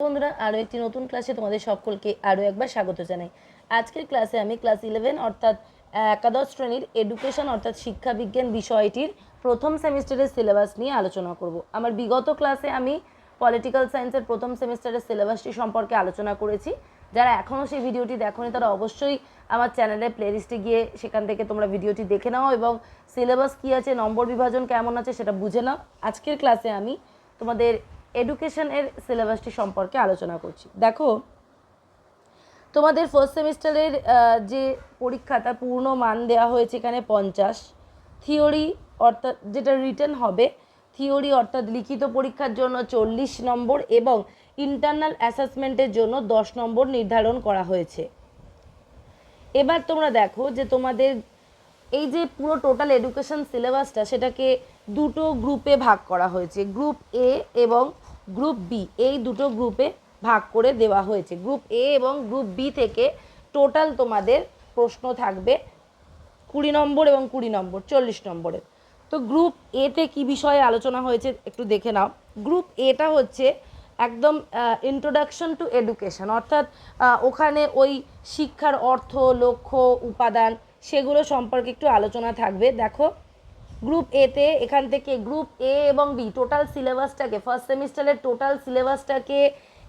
বন্ধুরা, আরও একটি নতুন ক্লাসে তোমাদের সকলকে আরও একবার স্বাগত জানাই। আজকের ক্লাসে আমি ক্লাস ইলেভেন অর্থাৎ একাদশ শ্রেণির এডুকেশন অর্থাৎ শিক্ষা বিজ্ঞান বিষয়টির প্রথম সেমিস্টারের সিলেবাস নিয়ে আলোচনা করব। আমার বিগত ক্লাসে আমি পলিটিক্যাল সায়েন্সের প্রথম সেমিস্টারের সিলেবাসটি সম্পর্কে আলোচনা করেছি। যারা এখনও সেই ভিডিওটি দেখোনি, তারা অবশ্যই আমার চ্যানেলে প্লেলিস্টে গিয়ে সেখান থেকে তোমরা ভিডিওটি দেখে নাও এবং সিলেবাস কী আছে, নম্বর বিভাজন কেমন আছে সেটা বুঝে নাও। আজকের ক্লাসে আমি তোমাদের এডুকেশনের সিলেবাসটি সম্পর্কে আলোচনা করছি। দেখো, তোমাদের ফার্স্ট সেমিস্টারের যে পরীক্ষা, তার পূর্ণ মান দেওয়া হয়েছে এখানে পঞ্চাশ। থিওরি অর্থাৎ যেটা রিটেন হবে থিওরি অর্থাৎ লিখিত পরীক্ষার জন্য চল্লিশ নম্বর এবং ইন্টারনাল অ্যাসেসমেন্টের জন্য দশ নম্বর নির্ধারণ করা হয়েছে। এবার তোমরা দেখো যে তোমাদের এই যে পুরো টোটাল এডুকেশন সিলেবাসটা সেটাকে দুটো গ্রুপে ভাগ করা হয়েছে। গ্রুপ এ এবং গ্রুপ বি এই দুটো গ্রুপে ভাগ করে দেওয়া হয়েছে। গ্রুপ এ এবং গ্রুপ বি থেকে টোটাল তোমাদের প্রশ্ন থাকবে কুড়ি নম্বর এবং কুড়ি নম্বর, চল্লিশ নম্বরের। তো গ্রুপ এতে কি বিষয়ে আলোচনা হয়েছে একটু দেখে নাও। গ্রুপ এটা হচ্ছে একদম ইন্ট্রোডাকশন টু এডুকেশন অর্থাৎ ওখানে ওই শিক্ষার অর্থ, লক্ষ্য, উপাদান, সেগুলো সম্পর্কে একটু আলোচনা থাকবে। দেখো গ্রুপ এতে এখান থেকে গ্রুপ এ এবং বি টোটাল সিলেবাসটাকে ফার্স্ট সেমিস্টারের টোটাল সিলেবাসটাকে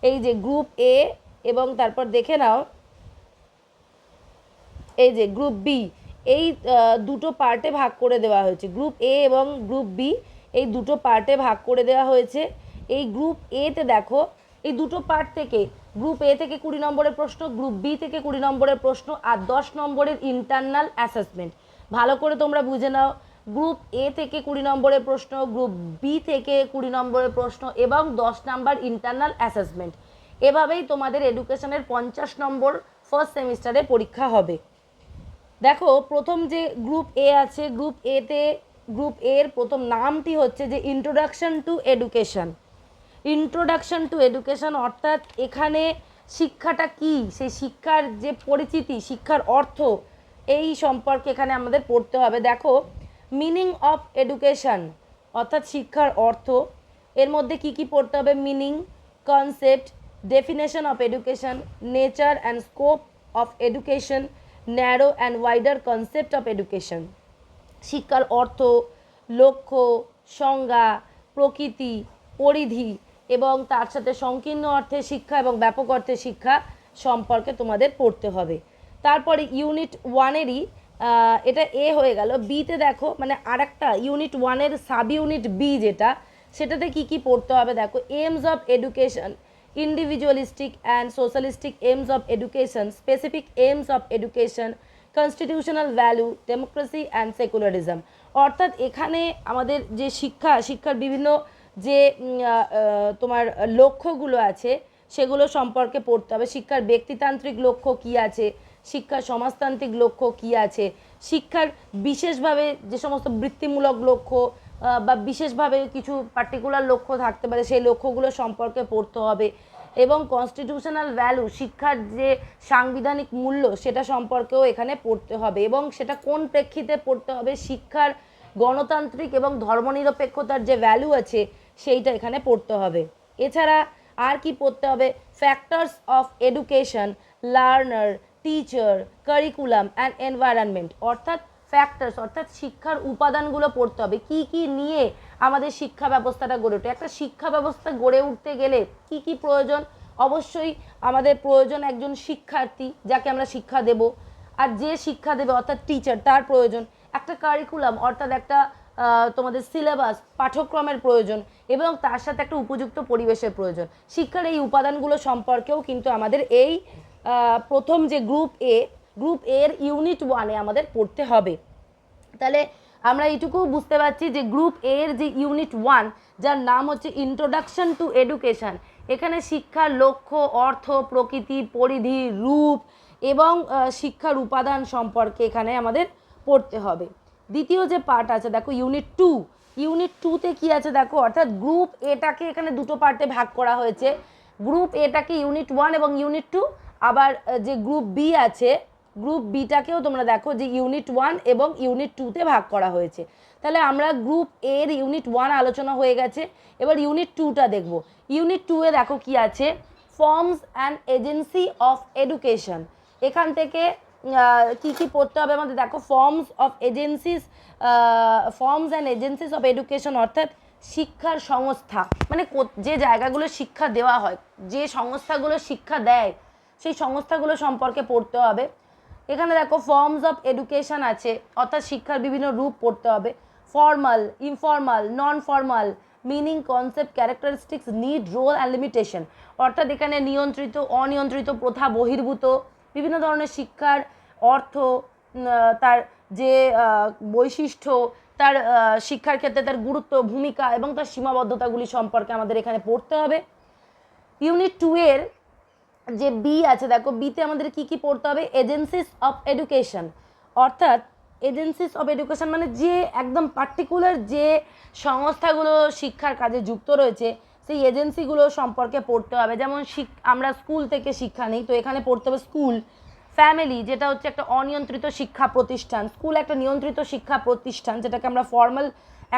এই যে গ্রুপ এ এবং তারপর দেখে নাও, এই যে গ্রুপ বি এই দুটো পার্টে ভাগ করে দেওয়া হয়েছে গ্রুপ এ এবং গ্রুপ বি এই দুটো পার্টে ভাগ করে দেওয়া হয়েছে, এই গ্রুপ এতে দেখো, এই দুটো পার্ট থেকে গ্রুপ এ থেকে কুড়ি নম্বরের প্রশ্ন গ্রুপ বি থেকে কুড়ি নম্বরের প্রশ্ন, আর দশ নম্বরের ইন্টারনাল অ্যাসেসমেন্ট ভালো করে তোমরা বুঝে নাও গ্রুপ এ থেকে কুড়ি নম্বরের প্রশ্ন, গ্রুপ বি থেকে কুড়ি নম্বরের প্রশ্ন এবং দশ নাম্বার ইন্টারনাল অ্যাসেসমেন্ট এভাবেই তোমাদের এডুকেশনের পঞ্চাশ নম্বর ফার্স্ট সেমিস্টারে পরীক্ষা হবে। দেখো, প্রথম যে গ্রুপ এ আছে গ্রুপ এতে গ্রুপ এর প্রথম নামটি হচ্ছে যে introduction to education introduction to education অর্থাৎ এখানে শিক্ষাটা কি? সেই শিক্ষার যে পরিচিতি, শিক্ষার অর্থ, এই সম্পর্কে এখানে আমাদের পড়তে হবে। দেখো মিনিং অফ এডুকেশন অর্থাৎ শিক্ষার অর্থ। এর মধ্যে কি কি পড়তে হবে? Meaning concept definition of education nature and scope of education narrow and wider concept of education শিক্ষার অর্থ, লক্ষ্য, সংজ্ঞা, প্রকৃতি, পরিধি এবং তার সাথে সংকীর্ণ অর্থে শিক্ষা এবং ব্যাপক অর্থে শিক্ষা সম্পর্কে তোমাদের পড়তে হবে। তারপরে ইউনিট ওয়ানেরই এটা এ হয়ে গেল। বিতে দেখো মানে আর একটা ইউনিট ওয়ানের সাব ইউনিট বি যেটা সেটাতে কি কি পড়তে হবে দেখো। Aims of education individualistic and socialistic aims of education, specific aims of education, constitutional value democracy and secularism অর্থাৎ এখানে আমাদের যে শিক্ষা শিক্ষার বিভিন্ন যে তোমার লক্ষ্যগুলো আছে সেগুলো সম্পর্কে পড়তে হবে। শিক্ষার ব্যক্তিতান্ত্রিক লক্ষ্য কি আছে? শিক্ষার সমাজতান্ত্রিক লক্ষ্য কি আছে? শিক্ষার বিশেষভাবে যে সমস্ত বৃত্তিমূলক লক্ষ্য বা বিশেষভাবে কিছু পার্টিকুলার লক্ষ্য থাকতে পারে, সেই লক্ষ্যগুলো সম্পর্কে পড়তে হবে। এবং কনস্টিটিউশনাল ভ্যালু শিক্ষার যে সাংবিধানিক মূল্য, সেটা সম্পর্কেও এখানে পড়তে হবে। এবং সেটা কোন প্রেক্ষিতে পড়তে হবে? শিক্ষার গণতান্ত্রিক এবং ধর্মনিরপেক্ষতার যে ভ্যালু আছে, সেইটা এখানে পড়তে হবে। এছাড়া আর কি পড়তে হবে? Factors of education learner teacher curriculum and environment অর্থাৎ ফ্যাক্টরস অর্থাৎ শিক্ষার উপাদানগুলো পড়তে হবে। কি কি নিয়ে আমাদের শিক্ষা ব্যবস্থাটা গড়ে ওঠে? একটা শিক্ষা ব্যবস্থা গড়ে উঠতে গেলে কি কি প্রয়োজন? অবশ্যই আমাদের প্রয়োজন একজন শিক্ষার্থী যাকে আমরা শিক্ষা দেব। আর যে শিক্ষা দেবে, অর্থাৎ টিচার তার প্রয়োজন। একটা কারিকুলাম অর্থাৎ একটা তোমাদের সিলেবাস পাঠ্যক্রমের প্রয়োজন এবং তার সাথে একটা উপযুক্ত পরিবেশের প্রয়োজন। শিক্ষার এই উপাদানগুলো সম্পর্কেও কিন্তু আমাদের এই প্রথম যে গ্রুপ এ গ্রুপ এর ইউনিট ওয়ানে আমাদের পড়তে হবে। তাহলে আমরা এইটুকু বুঝতে পারছি যে গ্রুপ এর যে ইউনিট ওয়ান যার নাম হচ্ছে ইন্ট্রোডাকশন টু এডুকেশন এখানে শিক্ষার লক্ষ্য, অর্থ, প্রকৃতি, পরিধি, রূপ এবং শিক্ষার উপাদান সম্পর্কে এখানে আমাদের পড়তে হবে। দ্বিতীয় যে পার্ট আছে, দেখো ইউনিট টু ইউনিট টুতে কি আছে দেখো, অর্থাৎ গ্রুপ এটাকে এখানে দুটো পার্টে ভাগ করা হয়েছে। গ্রুপ এটাকে ইউনিট ওয়ান এবং ইউনিট টু আবার যে গ্রুপ বি আছে গ্রুপ বিটাকেও তোমরা দেখো যে ইউনিট ওয়ান এবং ইউনিট টুতে ভাগ করা হয়েছে। তাহলে আমরা গ্রুপ এর ইউনিট ওয়ান আলোচনা হয়ে গেছে, এবার ইউনিট টুটা দেখব। ইউনিট টুয়ে দেখো কি আছে? Forms and agency of education এখান থেকে কি কি পড়তে হবে আমাদের? দেখো forms of agencies forms and agencies of education অর্থাৎ শিক্ষার সংস্থা। মানে যে জায়গাগুলো শিক্ষা দেওয়া হয়, যে সংস্থাগুলো শিক্ষা দেয় সেই সংস্থাগুলো সম্পর্কে পড়তে হবে। এখানে দেখো ফর্মস অফ এডুকেশন আছে, অর্থাৎ শিক্ষার বিভিন্ন রূপ পড়তে হবে। Formal informal non formal meaning concept characteristics need role and limitation অর্থাৎ এখানে নিয়ন্ত্রিত, অনিয়ন্ত্রিত, প্রথা, বহির্ভূত, বিভিন্ন ধরনের শিক্ষার অর্থ তার যে বৈশিষ্ট্য, তার শিক্ষার ক্ষেত্রে তার গুরুত্ব, ভূমিকা এবং তার সীমাবদ্ধতাগুলি সম্পর্কে আমাদের এখানে পড়তে হবে। ইউনিট টু এর যে বি আছে, দেখো বিতে আমাদের কি কি পড়তে হবে? এজেন্সিস অফ এডুকেশন অর্থাৎ এজেন্সিস অফ এডুকেশন মানে যে একদম পার্টিকুলার যে সংস্থাগুলো শিক্ষার কাজে যুক্ত রয়েছে, সেই এজেন্সিগুলো সম্পর্কে পড়তে হবে। যেমন আমরা স্কুল থেকে শিক্ষা নিই, তো এখানে পড়তে হবে স্কুল ফ্যামিলি যেটা হচ্ছে একটা অনিয়ন্ত্রিত শিক্ষা প্রতিষ্ঠান। স্কুল একটা নিয়ন্ত্রিত শিক্ষা প্রতিষ্ঠান, যেটাকে আমরা ফর্মাল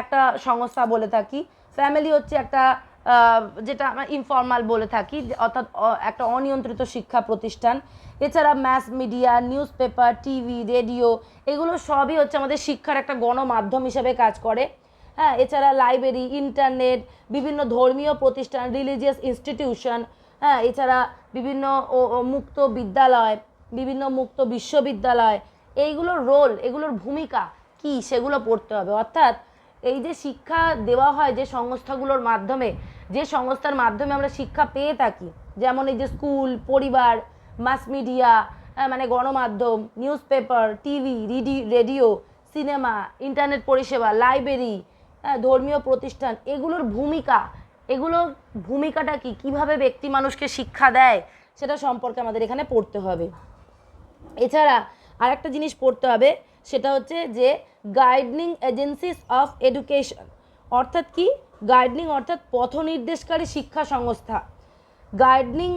একটা সংস্থা বলে থাকি। ফ্যামিলি হচ্ছে একটা যেটা আমরা ইনফর্মাল বলে থাকি অর্থাৎ একটা অনিয়ন্ত্রিত শিক্ষা প্রতিষ্ঠান। এছাড়া mass media news paper TV radio এগুলো সবই হচ্ছে আমাদের শিক্ষার একটা গণমাধ্যম হিসেবে কাজ করে। হ্যাঁ এছাড়া লাইব্রেরি ইন্টারনেট বিভিন্ন ধর্মীয় প্রতিষ্ঠান রিলিজিয়াস ইনস্টিটিউশন হ্যাঁ এছাড়া বিভিন্ন মুক্ত বিদ্যালয়, বিভিন্ন মুক্ত বিশ্ববিদ্যালয়। এইগুলোর রোল এগুলোর ভূমিকা কি? সেগুলো পড়তে হবে। অর্থাৎ এই যে শিক্ষা দেওয়া হয় যে সংস্থাগুলোর মাধ্যমে, যে সংস্থার মাধ্যমে আমরা শিক্ষা পেয়ে থাকি, যেমন এই যে স্কুল, পরিবার, মাস মিডিয়া মানে গণমাধ্যম news paper TV radio, cinema, internet পরিষেবা, লাইব্রেরি ধর্মীয় প্রতিষ্ঠান, এগুলোর ভূমিকা, এগুলোর ভূমিকাটা কি? কীভাবে ব্যক্তি মানুষকে শিক্ষা দেয়? সেটা সম্পর্কে আমাদের এখানে পড়তে হবে। এছাড়া আরেকটা জিনিস পড়তে হবে সেটা হচ্ছে যে গাইডনিং এজেন্সিস অফ এডুকেশন অর্থাৎ কি? গাইডনিং অর্থাৎ পথ নির্দেশকারী শিক্ষা সংস্থা। গাইডনিং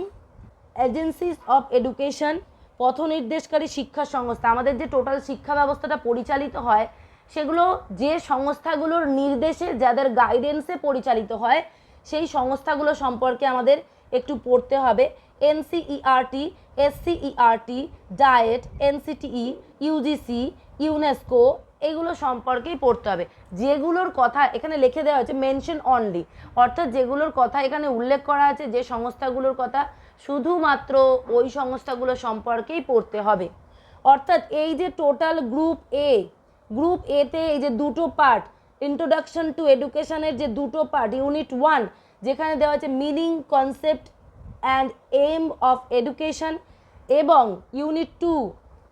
এজেন্সিস অফ এডুকেশন পথ নির্দেশকারী শিক্ষা সংস্থা। আমাদের যে টোটাল শিক্ষা ব্যবস্থাটা পরিচালিত হয়, সেগুলো যে সংস্থাগুলোর নির্দেশে যাদের গাইডেন্সে পরিচালিত হয়, সেই সংস্থাগুলো সম্পর্কে আমাদের একটু পড়তে হবে। NCERT SCERT DIET NCTE UGC UNESCO এগুলো সম্পর্কেই পড়তে হবে। যেগুলোর কথা এখানে লিখে দেওয়া হয়েছে মেনশন অনলি অর্থাৎ যেগুলোর কথা এখানে উল্লেখ করা আছে, যে সংস্থাগুলোর কথা শুধুমাত্র ওই সংস্থাগুলো সম্পর্কেই পড়তে হবে। অর্থাৎ এই যে টোটাল গ্রুপ এ গ্রুপ এতে এই যে দুটো পার্ট ইন্ট্রোডাকশন টু এডুকেশনের যে দুটো পার্ট ইউনিট ওয়ান যেখানে দেওয়া আছে meaning concept and aim of education এবং ইউনিট টু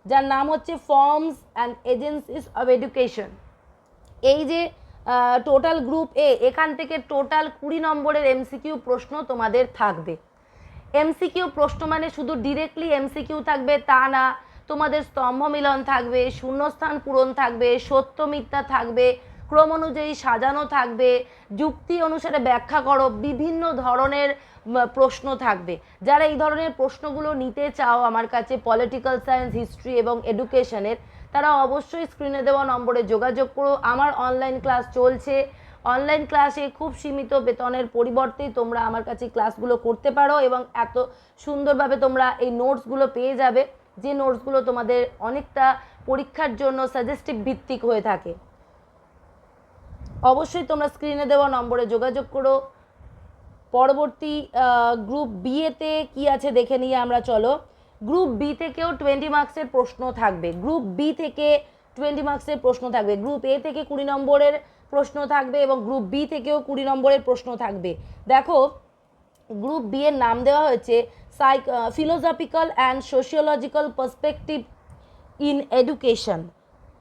যার নাম হচ্ছে forms and agencies of education এই যে টোটাল গ্রুপ এ এখান থেকে টোটাল কুড়ি নম্বরের এমসিকিউ প্রশ্ন তোমাদের থাকবে। এমসিকিউ প্রশ্ন মানে শুধু ডিরেক্টলি এমসিকিউ থাকবে, তা না, তোমাদের স্তম্ভ মিলন থাকবে, শূন্যস্থান পূরণ থাকবে, সত্য মিথ্যা থাকবে ক্রম অনুযায়ী সাজানো থাকবে, যুক্তি অনুসারে ব্যাখ্যা করো, বিভিন্ন ধরনের প্রশ্ন থাকবে। যারা এই ধরনের প্রশ্নগুলো নিতে চাও আমার কাছে পলিটিক্যাল সায়েন্স হিস্ট্রি এবং এডুকেশনের তারা অবশ্যই স্ক্রিনে দেওয়া নম্বরে যোগাযোগ করো। আমার অনলাইন ক্লাস চলছে। অনলাইন ক্লাসে খুব সীমিত বেতনের পরিবর্তে তোমরা আমার কাছে ক্লাসগুলো করতে পারো এবং এত সুন্দরভাবে তোমরা এই নোটসগুলো পেয়ে যাবে। যে নোটসগুলো তোমাদের অনেকটা পরীক্ষার জন্য সাজেস্টিভ ভিত্তিক হয়ে থাকে। অবশ্যই তোমরা স্ক্রিনে দেওয়া নম্বরে যোগাযোগ করো। পরবর্তী গ্রুপ বি এতে কি আছে দেখে নিয়ে আমরা চলো। গ্রুপ বি থেকেও টোয়েন্টি মার্কসের প্রশ্ন থাকবে। গ্রুপ বি থেকে টোয়েন্টি মার্কসের প্রশ্ন থাকবে। গ্রুপ এ থেকে কুড়ি নম্বরের প্রশ্ন থাকবে এবং গ্রুপ বি থেকেও কুড়ি নম্বরের প্রশ্ন থাকবে। দেখো গ্রুপ বি এর নাম দেওয়া হয়েছে psych philosophical and sociological perspective in education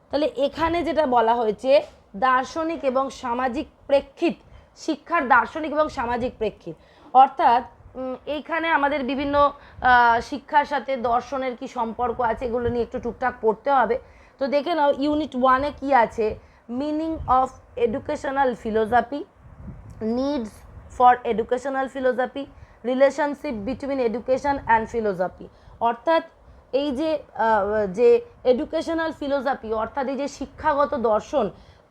তাহলে এখানে যেটা বলা হয়েছে দার্শনিক এবং সামাজিক প্রেক্ষিত, শিক্ষার দার্শনিক এবং সামাজিক প্রেক্ষিত। অর্থাৎ এইখানে আমাদের বিভিন্ন শিক্ষার সাথে দর্শনের কি সম্পর্ক আছে এগুলো নিয়ে একটু টুকটাক পড়তে হবে। তো দেখে নাও, ইউনিট ওয়ানে কি আছে? Meaning of educational philosophy, needs for educational philosophy, relationship between education and philosophy. অর্থাৎ, এই যে যে এডুকেশনাল ফিলোসফি, অর্থাৎ এই যে শিক্ষাগত দর্শন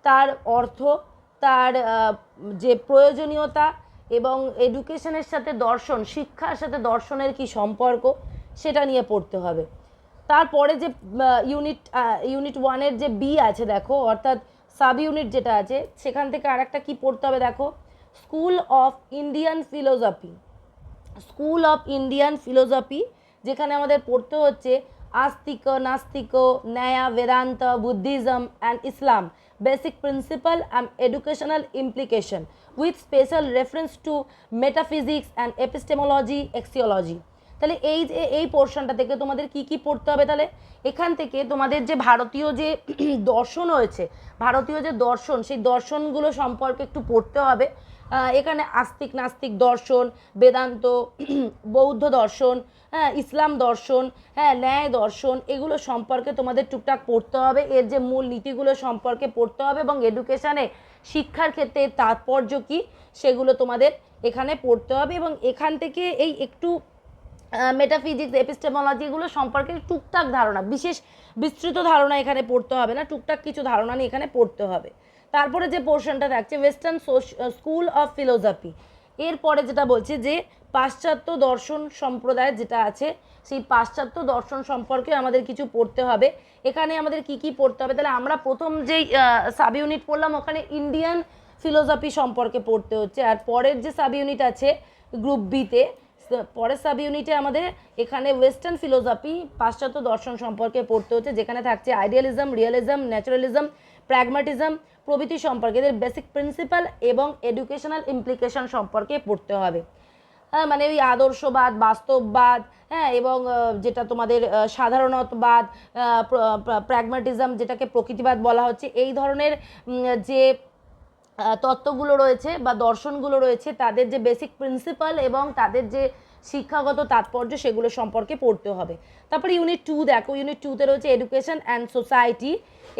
তার অর্থ, তার যে প্রয়োজনীয়তা এবং এডুকেশনের সাথে দর্শন, শিক্ষার সাথে দর্শনের কি সম্পর্ক সেটা নিয়ে পড়তে হবে। তারপরে যে ইউনিট ইউনিট ওয়ানের যে বি আছে দেখো, অর্থাৎ সাব ইউনিট যেটা আছে, সেখান থেকে আরেকটা কি পড়তে হবে দেখো? School of Indian philosophy school of Indian philosophy যেখানে আমাদের পড়তে হচ্ছে Astik Nastik Nyaya Vedanta Buddhism and Islam basic principle and educational implication with special reference to metaphysics and epistemology axiology তাহলে এই যে, এই পোর্শনটা থেকে তোমাদের কি কি পড়তে হবে তাহলে? এখান থেকে তোমাদের যে ভারতীয় যে দর্শন হয়েছে ভারতীয় যে দর্শন, সেই দর্শনগুলো সম্পর্কে একটু পড়তে হবে। এখানে আস্তিক, নাস্তিক দর্শন, বেদান্ত, বৌদ্ধ দর্শন হ্যাঁ ইসলাম দর্শন হ্যাঁ ন্যায় দর্শন, এগুলো সম্পর্কে তোমাদের টুকটাক পড়তে হবে। এর যে মূল নীতিগুলো সম্পর্কে পড়তে হবে এবং এডুকেশানে শিক্ষার ক্ষেত্রে তাৎপর্য কী, সেগুলো তোমাদের এখানে পড়তে হবে এবং এখান থেকে এই একটু মেটাফিজিক্স এপিস্টেমোলজি এগুলো সম্পর্কে টুকটাক ধারণা, বিশেষ বিস্তৃত ধারণা এখানে পড়তে হবে না, টুকটাক কিছু ধারণা নিয়ে এখানে পড়তে হবে। তারপরে যে পোর্শনটা থাকছে ওয়েস্টার্ন স্কুল অফ ফিলোসফি এরপরে যেটা বলছে যে, পাশ্চাত্য দর্শন সম্প্রদায় যেটা আছে, সেই পাশ্চাত্য দর্শন সম্পর্কে আমাদের কিছু পড়তে হবে। এখানে আমাদের কি কি পড়তে হবে? তাহলে আমরা প্রথম যেই সাব ইউনিট পড়লাম, ওখানে ইন্ডিয়ান ফিলোসফি সম্পর্কে পড়তে হচ্ছে। আর পরের যে সাব ইউনিট আছে গ্রুপ বিতে পরের সাব ইউনিটে আমাদের এখানে ওয়েস্টার্ন ফিলোসফি পাশ্চাত্য দর্শন সম্পর্কে পড়তে হচ্ছে, যেখানে থাকছে আইডিয়ালিজম রিয়েলিজম ন্যাচারালিজম প্র্যাগমাটিজম প্রভৃতি সম্পর্কে, এদের বেসিক প্রিন্সিপাল এবং এডুকেশনাল ইমপ্লিকেশন সম্পর্কে পড়তে হবে। হ্যাঁ মানে ওই আদর্শবাদ, বাস্তববাদ হ্যাঁ এবং যেটা তোমাদের সাধারণতবাদ প্র্যাগমাটিজম যেটাকে প্রকৃতিবাদ বলা হচ্ছে, এই ধরনের যে তত্ত্বগুলো রয়েছে বা দর্শনগুলো রয়েছে, তাদের যে বেসিক প্রিন্সিপাল এবং তাদের যে শিক্ষাগত তাৎপর্য সেগুলো সম্পর্কে পড়তে হবে। তারপরে ইউনিট টু দেখো ইউনিট টুতে রয়েছে এডুকেশন অ্যান্ড সোসাইটি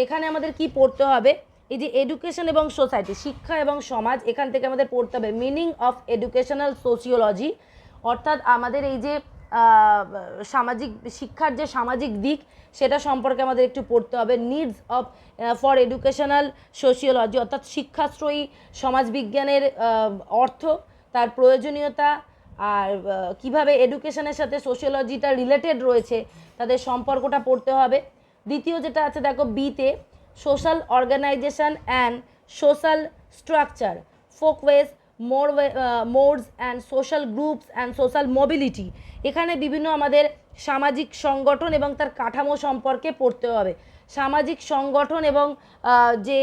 এখানে আমাদের কি পড়তে হবে? এই যে এডুকেশন এবং সোসাইটি শিক্ষা এবং সমাজ, এখান থেকে আমাদের পড়তে হবে মিনিং অফ এডুকেশনাল সোসিওলজি অর্থাৎ আমাদের এই যে সামাজিক, শিক্ষার যে সামাজিক দিক, সেটা সম্পর্কে আমাদের একটু পড়তে হবে। Needs of for educational sociology অর্থাৎ শিক্ষাশ্রয়ী সমাজবিজ্ঞানের অর্থ, তার প্রয়োজনীয়তা আর কীভাবে এডুকেশনের সাথে সোশিওলজিটা রিলেটেড রয়েছে, তাদের সম্পর্কটা পড়তে হবে। দ্বিতীয় যেটা আছে, দেখো বিতে social organisation and social structure folkways more modes and social groups and social mobility এখানে বিভিন্ন আমাদের সামাজিক সংগঠন এবং তার কাঠামো সম্পর্কে পড়তে হবে। সামাজিক সংগঠন এবং যে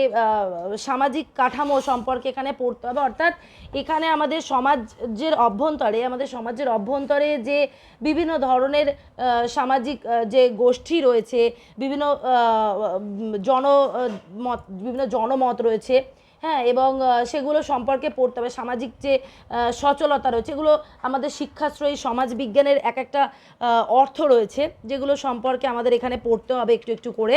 সামাজিক কাঠামো সম্পর্কে এখানে পড়তে হবে। অর্থাৎ এখানে আমাদের সমাজের অভ্যন্তরে, আমাদের সমাজের অভ্যন্তরে যে বিভিন্ন ধরনের সামাজিক যে গোষ্ঠী রয়েছে, বিভিন্ন জন বিভিন্ন জনমত রয়েছে হ্যাঁ এবং সেগুলো সম্পর্কে পড়তে হবে। সামাজিক যে সচলতা রয়েছে, এগুলো আমাদের শিক্ষাশ্রয়ী, সমাজবিজ্ঞানের এক একটা অর্থ রয়েছে, যেগুলো সম্পর্কে আমাদের এখানে পড়তে হবে একটু একটু করে।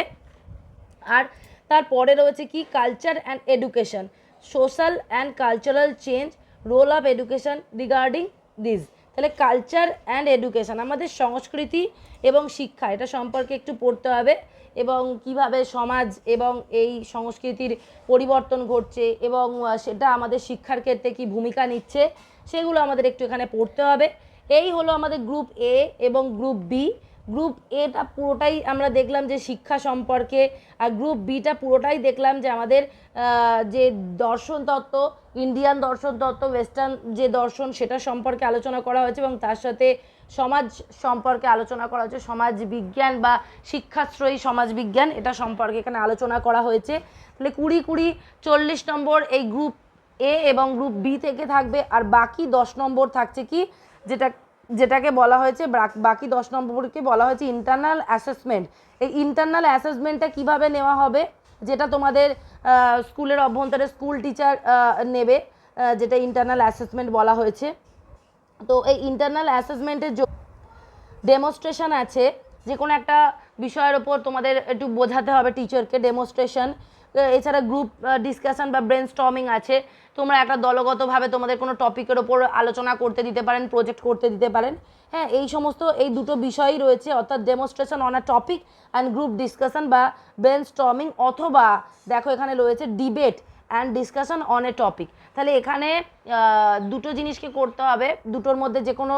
আর তারপরে রয়েছে কি? Culture and education social and cultural change role of education regarding this তাহলে কালচার অ্যান্ড এডুকেশন আমাদের সংস্কৃতি এবং শিক্ষা, এটা সম্পর্কে একটু পড়তে হবে। এবং কীভাবে সমাজ এবং এই সংস্কৃতির পরিবর্তন ঘটছে এবং সেটা আমাদের শিক্ষার ক্ষেত্রে কি ভূমিকা নিচ্ছে, সেগুলো আমাদের একটু এখানে পড়তে হবে। এই হলো আমাদের গ্রুপ এ এবং গ্রুপ বি গ্রুপ এটা পুরোটাই আমরা দেখলাম যে শিক্ষা সম্পর্কে, আর গ্রুপ বিটা পুরোটাই দেখলাম যে আমাদের যে দর্শন তত্ত্ব ইন্ডিয়ান দর্শন তত্ত্ব ওয়েস্টার্ন যে দর্শন, সেটা সম্পর্কে আলোচনা করা হয়েছে এবং তার সাথে সমাজ সম্পর্কে আলোচনা করা হয়েছে। সমাজ বিজ্ঞান বা শিক্ষাশ্রয়ী সমাজ বিজ্ঞান, এটা সম্পর্কে এখানে আলোচনা করা হয়েছে। তাহলে কুড়ি কুড়ি চল্লিশ নম্বর এই গ্রুপ এ এবং গ্রুপ বি থেকে থাকবে, আর বাকি দশ নম্বর থাকছে কি? যেটা যেটাকে বলা হয়েছে, বাকি দশ নম্বরকে বলা হয়েছে ইন্টারনাল অ্যাসেসমেন্ট এই ইন্টারনাল অ্যাসেসমেন্টটা কীভাবে নেওয়া হবে? যেটা তোমাদের স্কুলের অভ্যন্তরে স্কুল টিচার নেবে যেটা ইন্টারনাল অ্যাসেসমেন্ট বলা হয়েছে। তো এই ইন্টারনাল অ্যাসেসমেন্টের ডেমনস্ট্রেশন আছে। যে কোনো একটা বিষয়ের ওপর তোমাদের একটু বোঝাতে হবে টিচারকে ডেমনস্ট্রেশন এছাড়া গ্রুপ ডিসকাশন বা ব্রেন স্টর্মিং আছে। তোমরা একটা দলগতভাবে তোমাদের কোনো টপিকের ওপর আলোচনা করতে দিতে পারেন প্রজেক্ট করতে দিতে পারেন। হ্যাঁ এই সমস্ত, এই দুটো বিষয়ই রয়েছে, অর্থাৎ demonstration on a topic and group discussion বা ব্রেন স্টর্মিং অথবা দেখো এখানে রয়েছে debate and discussion on a topic তাহলে এখানে দুটো জিনিসকে করতে হবে, দুটোর মধ্যে যে কোনো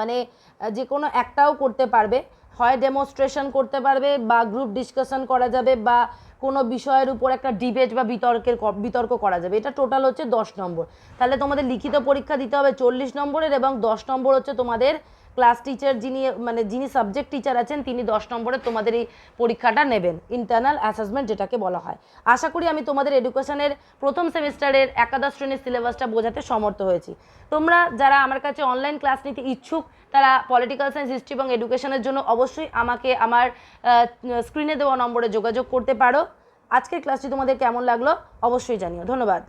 মানে যে কোনো একটাও করতে পারবে। হয় ডেমনস্ট্রেশন করতে পারবে বা গ্রুপ ডিসকাশন করা যাবে বা কোনো বিষয়ের উপর একটা ডিবেট বা বিতর্কের বিতর্ক করা যাবে। এটা টোটাল হচ্ছে দশ নম্বর। তাহলে তোমাদের লিখিত পরীক্ষা দিতে হবে চল্লিশ নম্বরের এবং দশ নম্বর হচ্ছে তোমাদের ক্লাস টিচার যিনি মানে যিনি সাবজেক্ট টিচার আছেন, তিনি দশ নম্বরে তোমাদের এই পরীক্ষাটা নেবেন ইন্টারনাল অ্যাসেসমেন্ট যেটাকে বলা হয়। আশা করি আমি তোমাদের এডুকেশনের প্রথম সেমিস্টারের একাদশ শ্রেণির সিলেবাসটা বোঝাতে সমর্থ হয়েছি। তোমরা যারা আমার কাছে অনলাইন ক্লাস নিতে ইচ্ছুক, তারা পলিটিক্যাল সায়েন্স হিস্ট্রি এবং এডুকেশনের জন্য অবশ্যই আমাকে আমার স্ক্রিনে দেওয়া নম্বরে যোগাযোগ করতে পারো। আজকের ক্লাসটি তোমাদের কেমন লাগল? অবশ্যই জানিও। ধন্যবাদ।